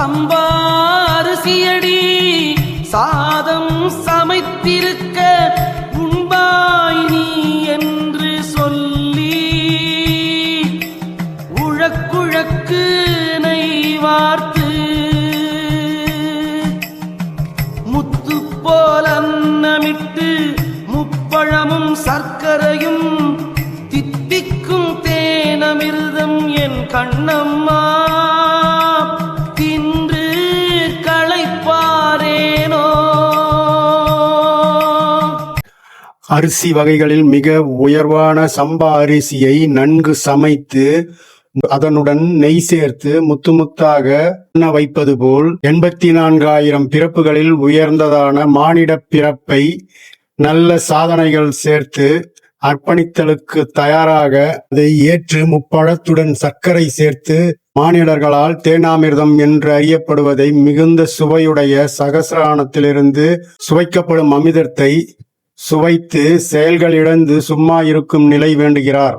சம்பாரிசியடி சாதம் சமைத்திருக்க உண்பாய் நீ என்று சொல்லி உழக்குழக்கு நெய்வார்த்து முத்து போல அன்னமிட்டு முப்பழமும் சர்க்கரையும் தித்திக்கும் தேனமிர்தம் என் கண்ணம்மா. அரிசி வகைகளில் மிக உயர்வான சம்பா அரிசியை நன்கு சமைத்து அதனுடன் நெய் சேர்த்து முத்து முத்தாக உண்ண வைப்பது போல் எண்பத்தி நான்காயிரம் பிறப்புகளில் உயர்ந்ததான மானிடப் பிறப்பை நல்ல சாதனைகள் சேர்த்து அர்ப்பணித்தலுக்கு தயாராக அதை ஏற்று முப்பழத்துடன் சர்க்கரை சேர்த்து மானிடர்களால் தேனாமிர்தம் என்று அறியப்படுவதை மிகுந்த சுவையுடைய சகசிரானத்திலிருந்து சுவைக்கப்படும் அமிர்தத்தை சுவைத்து செயல்களிழந்து சும்மா இருக்கும் நிலை வேண்டுகிறார்.